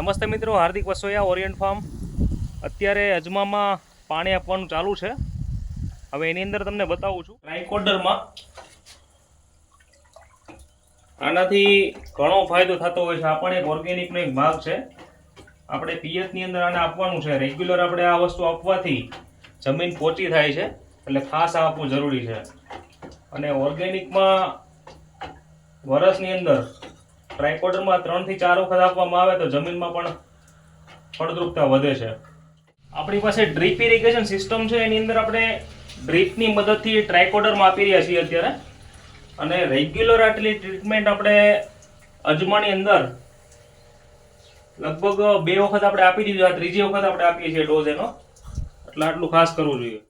નમસ્તે મિત્રો, હાર્દિક Vasoya, Orient farm. અત્યારે અજમામાં પાણી આપવાનું ચાલુ છે. હવે એની અંદર તમને બતાવું છું. ટ્રાયકોડરમાં આનાથી ઘણો ફાયદો થતો હોય છે. આ પણ એક ઓર્ગેનિકનો એક ભાગ છે. આપણે પિયતની અંદર આને આપવાનું છે. રેગ્યુલર આપણે આ વસ્તુ આપવાથી જમીન પોચી થાય છે. એટલે ખાસ આપવું જરૂરી છે. અને ઓર્ગેનિકમાં વરસની અંદર ટ્રાયકોડરમાં ત્રણથી ચાર વખત આપવામાં આવે તો જમીનમાં પણ ફળદ્રુપતા વધે છે. આપણી પાસે ડ્રીપ ઇરિગેશન સિસ્ટમ છે, એની અંદર આપણે ડ્રીપની મદદથી ટ્રાયકોડરમાં આપી રહ્યા છીએ અત્યારે. અને રેગ્યુલર આટલી ટ્રીટમેન્ટ આપણે અજમાની અંદર લગભગ બે વખત આપણે આપી દીધું, આ ત્રીજી વખત આપણે આપીએ છીએ ડોઝ એનો. એટલે આટલું ખાસ કરવું જોઈએ.